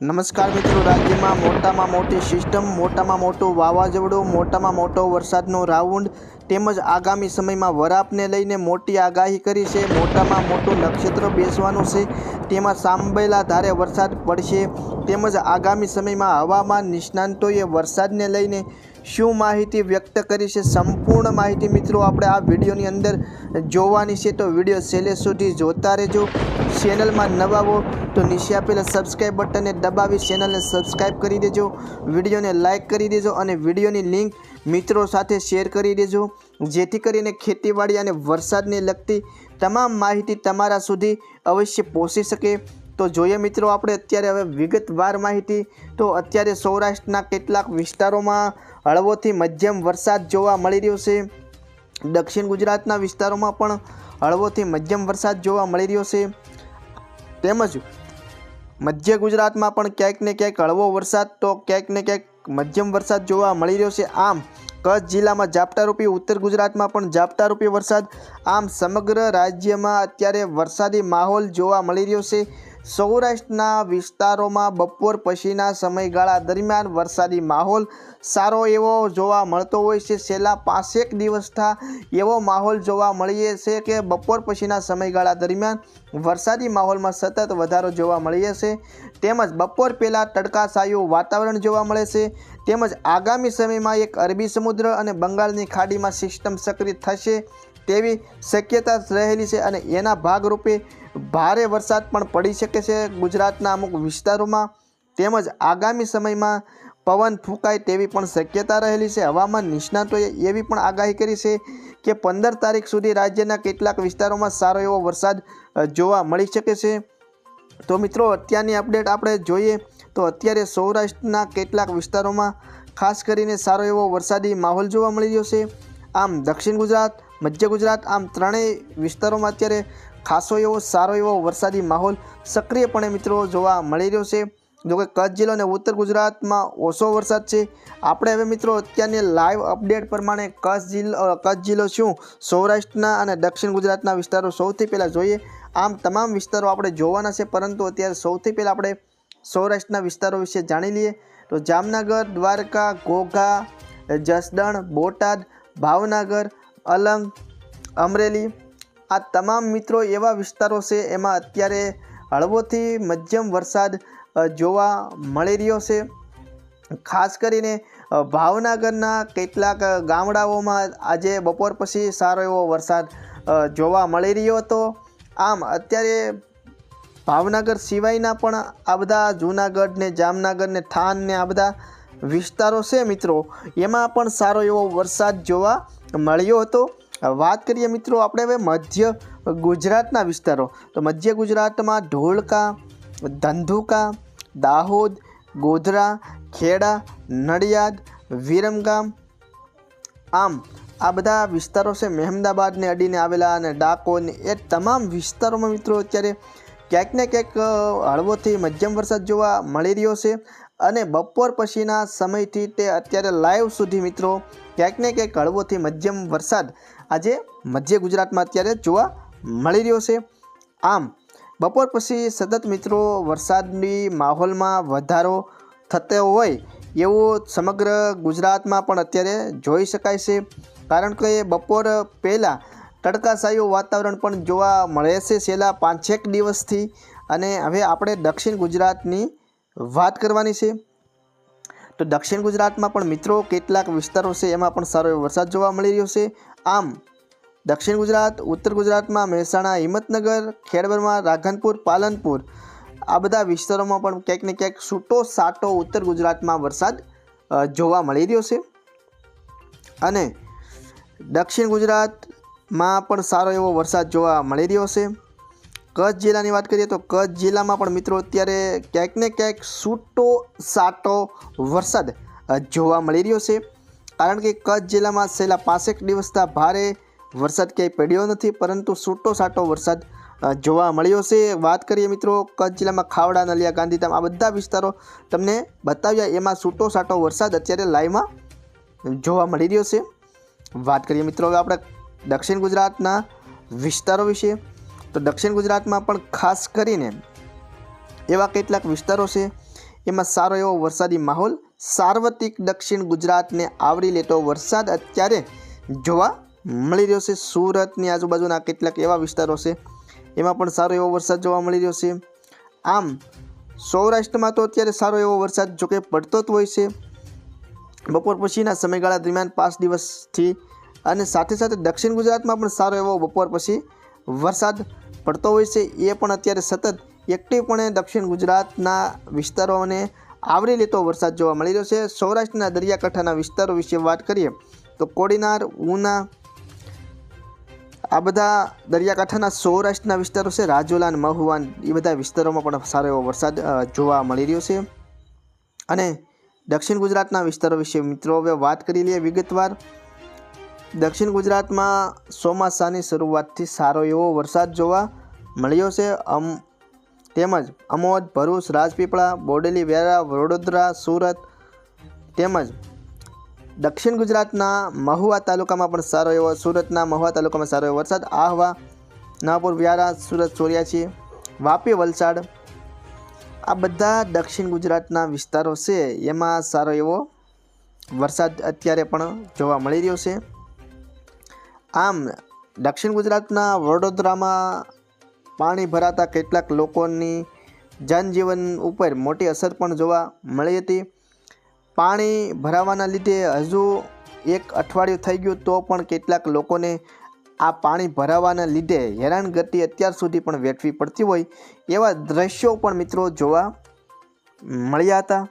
નમસ્કાર મિત્રો, રાજ્યમાં મોટામાં મોટી સિસ્ટમ, મોટામાં મોટું વાવાઝોડું, મોટામાં મોટો વરસાદનો રાઉન્ડ તેમજ આગામી સમયમાં વરાપને લઈને મોટી આગાહી કરી છે. મોટામાં મોટું નક્ષત્ર બેસવાનું છે. તેમાં સાંભળેલા ધારે વરસાદ પડશે. તેમજ આગામી સમયમાં હવામાન નિષ્ણાંતોએ વરસાદને લઈને શું માહિતી વ્યક્ત કરી છે સંપૂર્ણ માહિતી મિત્રો આપણે આ વિડીયોની અંદર જોવાની છે. તો વીડિયો છેલ્લે સુધી જોતા રહેજો. ચેનલમાં નવા હો તો નીચે આપેલા સબસ્ક્રાઇબ બટનને દબાવી ચેનલને સબસ્ક્રાઇબ કરી દેજો, વિડીયોને લાઇક કરી દેજો અને વિડીયોની લિંક મિત્રો સાથે શેર કરી દેજો. જેથી કરીને ખેતીવાડી અને વરસાદને લગતી તમામ માહિતી તમારા સુધી અવશ્ય પહોંચી શકે. તો જોઈએ મિત્રો આપણે અત્યારે હવે વિગતવાર માહિતી. તો અત્યારે સૌરાષ્ટ્રના કેટલાક વિસ્તારોમાં હળવોથી મધ્યમ વરસાદ જોવા મળી રહ્યો છે. દક્ષિણ ગુજરાતના વિસ્તારોમાં પણ હળવોથી મધ્યમ વરસાદ જોવા મળી રહ્યો છે. તેમજ મધ્ય ગુજરાતમાં પણ ક્યાંક ને ક્યાંક હળવો વરસાદ તો ક્યાંક ને ક્યાંક મધ્યમ વરસાદ જોવા મળી રહ્યો છે. આમ કચ્છ જિલ્લામાં ઝાપટારૂપી, ઉત્તર ગુજરાતમાં પણ ઝાપટારૂપી વરસાદ. આમ સમગ્ર રાજ્યમાં અત્યારે વરસાદી માહોલ જોવા મળી રહ્યો છે. સૌરાષ્ટ્રના વિસ્તારોમાં બપોર પછીના સમયગાળા દરમિયાન વરસાદી માહોલ સારો એવો જોવા મળતો હોય છે. છેલ્લા પાંચેક દિવસથી એવો માહોલ જોવા મળીએ છે કે બપોર પછીના સમયગાળા દરમિયાન વરસાદી માહોલમાં સતત વધારો જોવા મળીએ છે. તેમજ બપોર પહેલાં તડકાછાયું વાતાવરણ જોવા મળે છે. તેમજ આગામી સમયમાં એક અરબી સમુદ્ર અને બંગાળની ખાડીમાં સિસ્ટમ સક્રિય થશે. તેવી શક્યતા રહેલી છે અને એના ભાગરૂપે ભારે વરસાદ પણ પડી શકે છે ગુજરાતના અમુક વિસ્તારોમાં તેમજ આગામી સમયમાં પવન ફૂંકાય તેવી પણ શક્યતા રહેલી છે. હવામાન નિષ્ણાતોએ એવી પણ આગાહી કરી છે કે પંદર તારીખ સુધી રાજ્યના કેટલાક વિસ્તારોમાં સારો એવો વરસાદ જોવા મળી શકે છે. તો મિત્રો, અત્યારની અપડેટ આપણે જોઈએ તો અત્યારે સૌરાષ્ટ્રના કેટલાક વિસ્તારોમાં ખાસ કરીને સારો એવો વરસાદી માહોલ જોવા મળી રહ્યો છે. આમ દક્ષિણ ગુજરાત મધ્ય ગુજરાત આમ ત્રણેય વિસ્તારોમાં અત્યારે ખાસો એવો, સારો એવો વરસાદી માહોલ સક્રિયપણે મિત્રો જોવા મળી રહ્યો છે. જોકે કચ્છ જિલ્લો અને ઉત્તર ગુજરાતમાં ઓછો વરસાદ છે. આપણે હવે મિત્રો અત્યારની લાઈવ અપડેટ પ્રમાણે કચ્છ જિલ્લો કચ્છ જિલ્લો શું? સૌરાષ્ટ્રના અને દક્ષિણ ગુજરાતના વિસ્તારો સૌથી પહેલાં જોઈએ. આમ તમામ વિસ્તારો આપણે જોવાના છે, પરંતુ અત્યારે સૌથી પહેલાં આપણે સૌરાષ્ટ્રના વિસ્તારો વિશે જાણી લઈએ. તો જામનગર, દ્વારકા ઘોઘા જસદણ, બોટાદ, ભાવનગર અલંગ, અમરેલી આ તમામ મિત્રો એવા વિસ્તારો છે એમાં અત્યારે હળવોથી મધ્યમ વરસાદ જોવા મળી રહ્યો છે. ખાસ કરીને ભાવનગરના કેટલાક ગામડાઓમાં આજે બપોર પછી સારો એવો વરસાદ જોવા મળી રહ્યો હતો. આમ, અત્યારે ભાવનગર સિવાયના પણ આ બધા જૂનાગઢ ને જામનગર ને થાન ને આ બધા વિસ્તારો છે મિત્રો. એમાં પણ સારો એવો વરસાદ જોવા મળ્યો હતો. વાત કરીએ મિત્રો આપણે હવે મધ્ય ગુજરાતના વિસ્તારો. તો મધ્ય ગુજરાતમાં ઢોલકા, ધંધુકા, દાહોદ, ગોધરા, ખેડા, નડિયાદ, વિરમગામ આમ આ બધા વિસ્તારો છે મહેમદાબાદને અડીને આવેલા અને ડાકોને એ તમામ વિસ્તારોમાં મિત્રો અત્યારે ક્યાંક ને ક્યાંક હળવોથી મધ્યમ વરસાદ જોવા મળી રહ્યો છે. અને બપોર પછીના સમયથી તે અત્યારે લાઈવ સુધી મિત્રો ક્યાંક ને ક્યાંક હળવોથી મધ્યમ વરસાદ આજે મધ્ય ગુજરાતમાં અત્યારે જોવા મળી રહ્યો છે. આમ, બપોર પછી સતત મિત્રો વરસાદની માહોલમાં વધારો થતો હોય એવું સમગ્ર ગુજરાતમાં પણ અત્યારે જોઈ શકાય છે. કારણ કે બપોર પહેલાં તડકાશાયું વાતાવરણ પણ જોવા મળે છે. છેલ્લા પાંચેક દિવસથી અને હવે આપણે દક્ષિણ ગુજરાતની વાત કરવાની છે. તો દક્ષિણ ગુજરાતમાં પણ મિત્રો કેટલાક વિસ્તારો છે, એમાં પણ સારો એવો વરસાદ જોવા મળી રહ્યો છે. આમ, દક્ષિણ ગુજરાત, ઉત્તર ગુજરાતમાં મહેસાણા, હિંમતનગર, ખેડબરમાં રાધનપુર, પાલનપુર, આ બધા વિસ્તારોમાં પણ ક્યાંક ને ક્યાંક છૂટો સાટો ઉત્તર ગુજરાતમાં વરસાદ જોવા મળી રહ્યો છે. અને દક્ષિણ ગુજરાતમાં પણ સારો એવો વરસાદ જોવા મળી રહ્યો છે. કચ્છ જિલ્લાની વાત કરીએ તો કચ્છ જિલ્લામાં પણ મિત્રો અત્યારે ક્યાંક ને ક્યાંક છૂટો સાટો વરસાદ જોવા મળી રહ્યો છે. કારણ કે કચ્છ જિલ્લામાં છેલ્લા પાંસેક દિવસના ભારે વરસાદ ક્યાંય પડ્યો નથી, પરંતુ છૂટો સાટો વરસાદ જોવા મળ્યો છે. વાત કરીએ મિત્રો કચ્છ જિલ્લામાં ખાવડા, નલિયા ગાંધીધામ આ બધા વિસ્તારો, તમને બતાવ્યા એમાં છૂટો સાટો વરસાદ અત્યારે લાઈવમાં જોવા મળી રહ્યો છે. વાત કરીએ મિત્રો હવે આપણે દક્ષિણ ગુજરાતના વિસ્તારો વિશે. તો દક્ષિણ ગુજરાતમાં પણ ખાસ કરીને એવા કેટલાક વિસ્તારો છે, એમાં સારો એવો વરસાદી માહોલ, સાર્વત્રિક દક્ષિણ ગુજરાતને આવરી લેતો વરસાદ અત્યારે જોવા મળી રહ્યો છે. સુરતની આજુબાજુના કેટલાક એવા વિસ્તારો છે, એમાં પણ સારો એવો વરસાદ જોવા મળી રહ્યો છે. આમ, સૌરાષ્ટ્રમાં તો અત્યારે સારો એવો વરસાદ જોકે પડતો જ હોય છે. બપોર પછીના સમયગાળા દરમિયાન પાંચ દિવસથી અને સાથે સાથે દક્ષિણ ગુજરાતમાં પણ સારો એવો બપોર પછી વરસાદ પડતો હોય છે, એ પણ અત્યારે સતત એક્ટિવપણે દક્ષિણ ગુજરાતના વિસ્તારોને આવરી લેતો વરસાદ જોવા મળી રહ્યો છે. સૌરાષ્ટ્રના દરિયાકાંઠાના વિસ્તારો વિશે વાત કરીએ તો કોડીનાર, ઉના, આ બધા દરિયાકાંઠાના સૌરાષ્ટ્રના વિસ્તારો છે, રાજુલા અને મહુવા, એ બધા વિસ્તારોમાં પણ સારો એવો વરસાદ જોવા મળી રહ્યો છે. અને દક્ષિણ ગુજરાતના વિસ્તારો વિશે મિત્રો હવે વાત કરી લઈએ વિગતવાર. દક્ષિણ ગુજરાતમાં ચોમાસાની શરૂઆતથી સારો એવો વરસાદ જોવા મળ્યો છે. અમ, તેમજ અમોદ, ભરૂચ, રાજપીપળા, બોડેલી, વેરા, વડોદરા, સુરત તેમજ દક્ષિણ ગુજરાતના મહુવા તાલુકામાં પણ સારો એવો, સુરતના મહુવા તાલુકામાં સારો એવો વરસાદ. આહવા નાગપુર વ્યારા, સુરત ચોર્યાસી વાપી, વલસાડ, આ બધા દક્ષિણ ગુજરાતના વિસ્તારો છે. એમાં સારો એવો વરસાદ અત્યારે પણ જોવા મળી રહ્યો છે. આમ, દક્ષિણ ગુજરાતના વડોદરામાં પાણી ભરાતા કેટલાક લોકોની જનજીવન ઉપર મોટી અસર પણ જોવા મળી હતી. પાણી ભરાવાના લીધે હજુ એક અઠવાડિયું થઈ ગયું તો પણ કેટલાક લોકોને આ પાણી ભરાવાના લીધે હેરાનગતિ અત્યાર સુધી પણ વેઠવી પડતી હોય એવા દ્રશ્યો પણ મિત્રો જોવા મળ્યા હતા.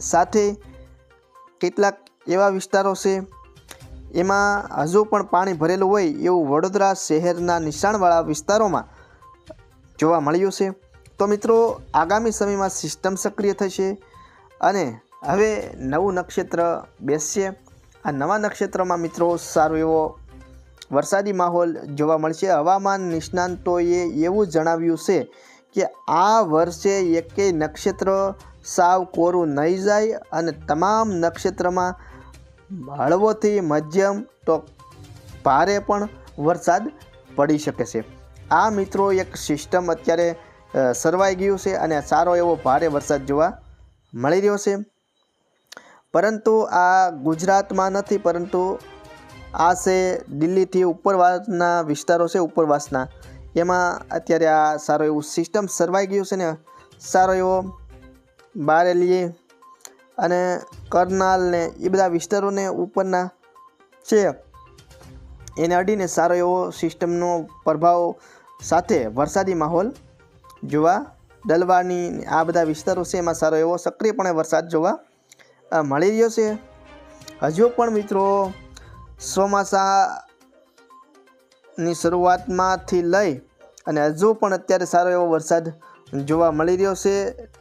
સાથે કેટલાક એવા વિસ્તારો છે એમાં હજુ પણ પાણી ભરેલું હોય એવું વડોદરા શહેરના નિશાણવાળા વિસ્તારોમાં જોવા મળ્યું છે. તો મિત્રો, આગામી સમયમાં સિસ્ટમ સક્રિય થશે અને હવે નવું નક્ષત્ર બેસશે. આ નવા નક્ષત્રમાં મિત્રો સારો એવો વરસાદી માહોલ જોવા મળશે. હવામાન નિષ્ણાંતોએ એવું જણાવ્યું છે કે આ વર્ષે એકેય નક્ષત્ર સાવ કોરું નહીં જાય અને તમામ નક્ષત્રમાં હળવોથી મધ્યમ તો ભારે પણ વરસાદ પડી શકે છે. આ મિત્રો એક સિસ્ટમ અત્યારે સરવાઈ ગયું છે અને સારો એવો ભારે વરસાદ જોવા મળી રહ્યો છે. પરંતુ આ ગુજરાતમાં નથી, પરંતુ આ છે દિલ્હીથી ઉપરવાસના વિસ્તારો છે, ઉપરવાસના. એમાં અત્યારે આ સારો એવું સિસ્ટમ સરવાઈ ગયું છે ને, સારો એવો બારેલી અને કરનાલ ને એ બધા વિસ્તારોને ઉપરના છે. એને અડીને સારો એવો સિસ્ટમનો પ્રભાવ સાથે વરસાદી માહોલ જોવા દલવાની આ બધા વિસ્તારો છે એમાં સારો એવો સક્રિયપણે વરસાદ જોવા મળી રહ્યો છે. હજુ પણ મિત્રો ચોમાસાની શરૂઆતમાંથી લઈ અને હજુ પણ અત્યારે સારો એવો વરસાદ જોવા મળી રહ્યો છે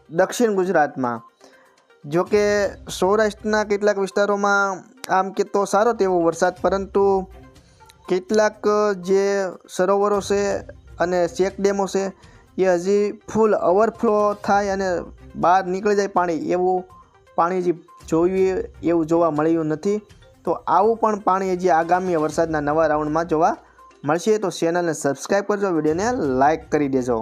દક્ષિણ ગુજરાતમાં. જો કે સૌરાષ્ટ્રના કેટલાક વિસ્તારોમાં આમ કે તો સારો તેવો વરસાદ, પરંતુ કેટલાક જે સરોવરો છે અને ચેક ડેમો છે, એ હજી ફૂલ ઓવરફ્લો થાય અને બહાર નીકળી જાય પાણી. એવું પાણી જે જોયું એવું જોવા મળ્યું નથી. તો આવું પણ પાણી હજી આગામી વરસાદના નવા રાઉન્ડમાં જોવા મળશે. તો ચેનલને સબસ્ક્રાઈબ કરજો, વિડીયોને લાઇક કરી દેજો.